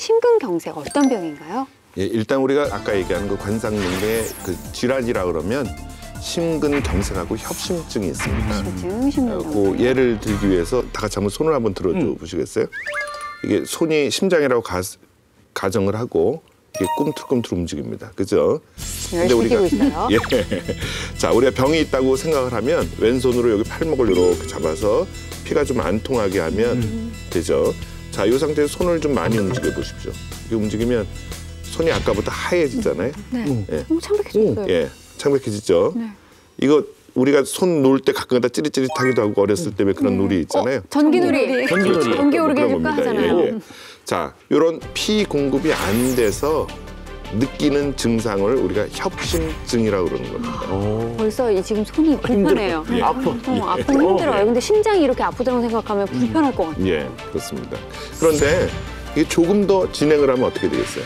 심근경색 어떤 병인가요? 예, 일단 우리가 아까 얘기한 그 관상능의 그 질환이라 그러면 심근경색하고 협심증이 있습니다. 심증, 어, 심근경색. 그 예를 들기 위해서 다 같이 한번 손을 한번 들어줘 음. 보시겠어요? 이게 손이 심장이라고 가, 가정을 하고 이게 꿈틀꿈틀 움직입니다. 그죠? 뛰고 있어요. 예. 자, 우리가 병이 있다고 생각을 하면 왼손으로 여기 팔목을 이렇게 잡아서 피가 좀 안 통하게 하면 음. 되죠. 자, 이 상태에서 손을 좀 많이 움직여 보십시오. 이렇게 움직이면 손이 아까보다 하얘지잖아요. 네. 예. 어, 창백해졌어요. 예. 창백해지죠. 네. 이거 우리가 손 놓을 때 가끔가다 찌릿찌릿하기도 하고 어렸을 때 왜 그런 놀이 있잖아요. 어, 전기놀이. 전기놀이. 전기 오르게 그런 해줄까 겁니다. 하잖아요. 예, 예. 자, 이런 피 공급이 안 돼서 느끼는 증상을 우리가 협심증이라고 그러는 겁니다. 오. 벌써 이 지금 손이 불편해요. 예. 아파. 어, 아프면 힘들어요. 근데 심장이 이렇게 아프다고 생각하면 불편할 것 같아요. 예, 그렇습니다. 그런데 이게 조금 더 진행을 하면 어떻게 되겠어요?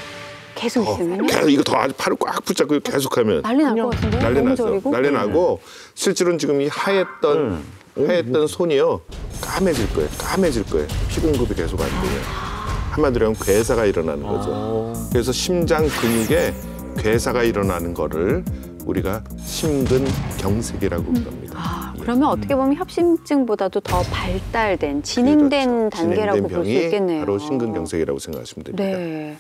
계속 있으면 계속 이거 더 아주 팔을 꽉 붙잡고 계속하면 난리 날 것 같은데? 난리 나죠. 난리 나고 실제로는 지금 이 하였던 하였던 손이요 까매질 거예요. 까매질 거예요. 피 공급이 계속 안 되면 한마디로 하면 괴사가 일어나는 거죠. 어. 그래서 심장 근육에 괴사가 일어나는 거를 우리가 심근경색이라고 부릅니다. 아, 그러면 어떻게 보면 협심증보다도 더 발달된, 진행된 그렇죠. 단계라고 볼 수 있겠네요. 바로 심근경색이라고 생각하시면 됩니다. 네.